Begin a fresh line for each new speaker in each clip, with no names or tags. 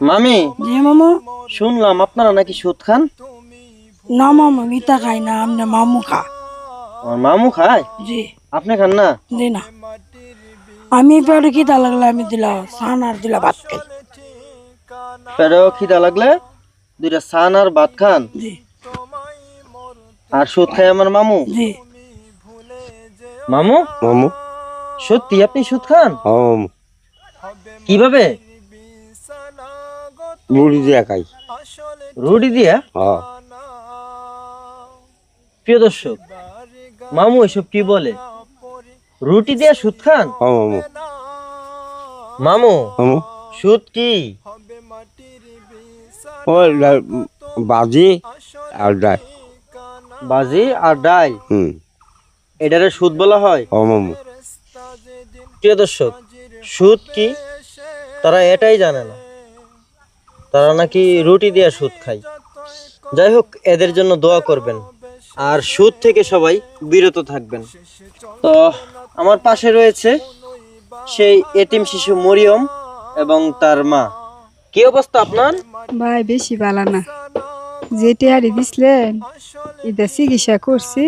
মামি?
জি মামু।
শুনলাম আপনারা নাকি সুদ খান?
না মামু মিতা খাই না আমনে মামু খা।
আমার মামু খায়?
জি।
আপনি খান না?
জি না। আমি পেটে খিদা লাগলে আমি দিলা সান আর দিলা ভাত খাই।
পেটেও খিদা লাগলে? দুইটা সান আর ভাত খান।
জি।
আর সুদ খায় আমার মামু?
জি।
মামু?
মামু।
সত্যি আপনি সুদ খান?
হ্যাঁ
কীভাবে?
মুড়ি দিয়ে খাই।
রুটি দিয়া?
হ্যাঁ।
প্রিয় দর্শক মামু এসব কি বলে? রুটি দিয়া সুদ খান?
হ্যাঁ মামু।
মামু
মামু।
সুদ কি?
ডাল- বাজি আর ডাল।
বাজি আর ডাল?
হুম।
এটারে সুদ বলা হয়?
হ্যাঁ মামু।
প্রিয় দর্শক সুদ কি? তারা এটাই জানে না। তারা নাকি রুটি দিয়ে সুদ খায়। যাই হোক এদের জন্য দোয়া করবেন। আর সুদ থেকে সবাই বিরত থাকবেন। তো আমার পাশে রয়েছে সেই এতিম শিশু মরিয়ম এবং তার মা। কি অবস্থা আপনার?
ভাই বেশি ভালো না। যে টেহারি দিছিলেন এটা চিকিৎসা করছি।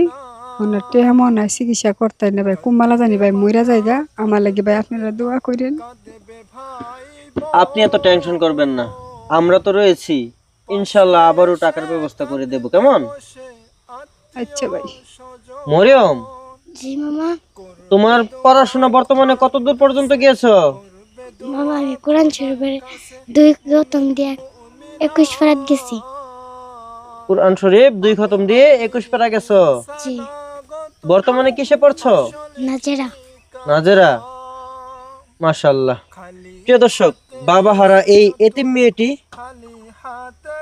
ওনার টেহা মনে হয় চিকিৎসা করতে না ভাই। কুম্বালা জানি ভাই মইরা জায়গা আমার লাগে ভাই আপনারা দোয়া করেন।
আপনি এত টেনশন করবেন না। আমরা তো রয়েছি। ইনশাল্লাহ আবারও টাকার ব্যবস্থা করে দেব কেমন?
আচ্ছা ভাই।
মরিয়ম
জি মামা।
তোমার পড়াশোনা বর্তমানে কত দূর পর্যন্ত গিয়েছো?
মামা আমি কোরআন শরীফের দুই গতম দিয়ে একুশ ফেরত গেছি।
কোরআন শরীফ দুই খতম দিয়ে একুশ পারা গেছো?
জি।
বর্তমানে কিসে পড়ছো?
নাজেরা।
নাজেরা। মাশাল্লাহ প্রিয় দর্শক বাবা হারা এই এতিম মেয়েটি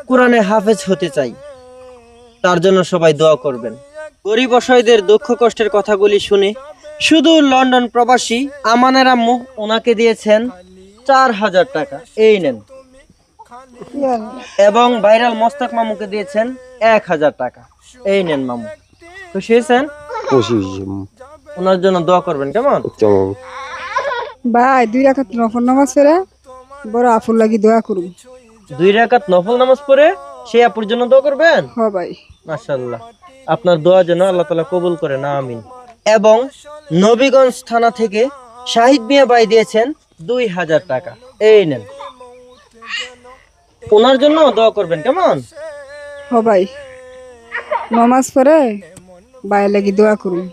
কোরআনে হাফেজ হতে চাই। তার জন্য সবাই দোয়া করবেন। গরিব অসহায়দের দুঃখ কষ্টের কথাগুলি শুনে শুধু লন্ডন প্রবাসী আমানের আম্মু ওনাকে দিয়েছেন চার হাজার টাকা। এই নেন। এবং ভাইরাল মস্তাক মামুকে দিয়েছেন এক হাজার টাকা। এই নেন মামু। খুশি হয়েছেন? ওনার জন্য দোয়া করবেন কেমন?
ভাই দুই রাখাত নফর নামাজ বড় আফুর লাগি দোয়া করুন।
দুই রাকাত নফল নামাজ পড়ে সেই আপুর জন্য দোয়া করবেন?
হ ভাই।
মাশাল্লাহ আপনার দোয়া যেন আল্লাহ তালা কবুল করে না আমিন। এবং নবীগঞ্জ থানা থেকে শাহিদ মিয়া ভাই দিয়েছেন দুই হাজার টাকা। এই নেন। ওনার জন্য দোয়া করবেন কেমন?
হ ভাই। নমাজ পড়ে ভাই লাগি দোয়া করুন।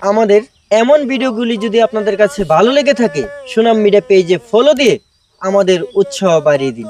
আমাদের এমন ভিডিওগুলি যদি আপনাদের কাছে ভালো লেগে থাকে সুনাম মিডিয়া পেজে ফলো দিয়ে আমাদের উৎসাহ বাড়িয়ে দিন।